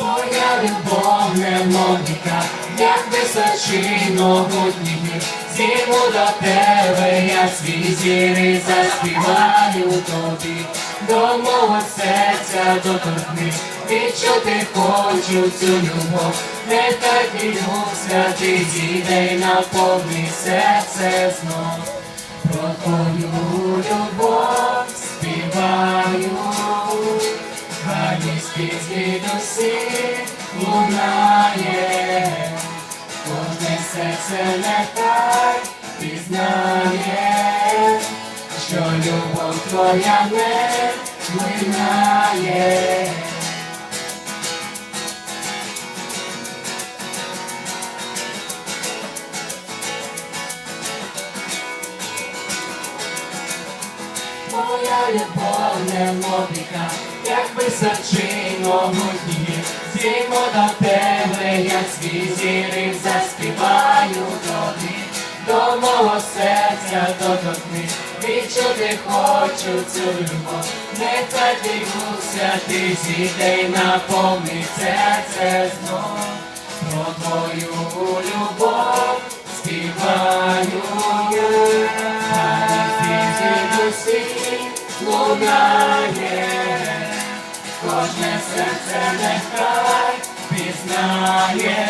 Моя любов немовника, як височино могутній гір. Зіму до тебе, я свій зіри заспіваю тобі, до мого серця доторкни, відчути хочу цю любов, не так візьму святий зійде наповни серце знов. Про гарні спізні досі лунає, кожне серце нехай пізнає, що любов твоя не минає. Моя любов немовника, як височино могутні, зіймо до тебе, як свій заспіваю тобі, до мого серця доторкни, відчути хочу цю любов, нехай дивуся, ти зійде наповни серце знов, про твою любов співаю я. Дусі лунає, кожне серце нехай пізнає,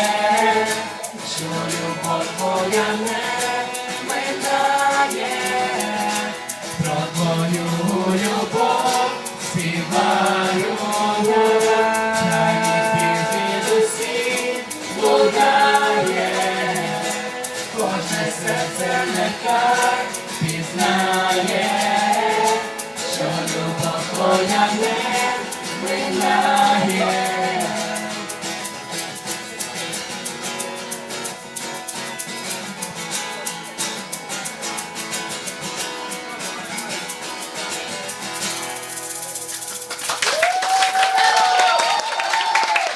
що любов твоя не минає, про твою любов співаю лунає, кожне серце нехай пізнає, що любов твоя не минає.